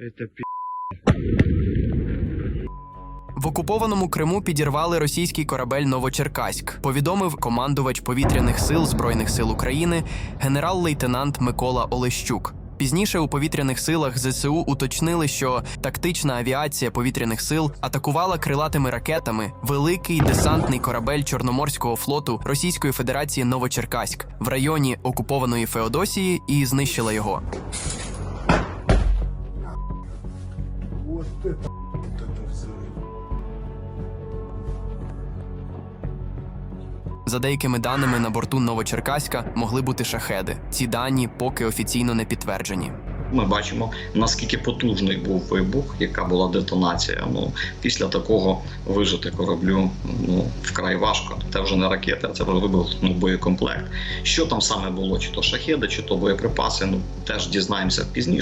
Это пи***. В окупованому Криму підірвали російський корабель Новочеркаськ. Повідомив командувач повітряних сил Збройних сил України генерал-лейтенант Микола Олещук. Пізніше у повітряних силах ЗСУ уточнили, що тактична авіація повітряних сил атакувала крилатими ракетами великий десантний корабель Чорноморського флоту Російської Федерації Новочеркаськ в районі окупованої Феодосії і знищила його. Вот это, вот это взрыв. За деякими даними на борту Новочеркаська могли бути шахеди. Ці дані поки офіційно не підтверджені. Ми бачимо наскільки потужний був вибух, яка була детонація. Ну після такого вижити кораблю ну вкрай важко. Це вже не ракета, це вже вибухнув боєкомплект. Що там саме було? Чи то шахеди, чи то боєприпаси? Ну теж дізнаємося пізніше.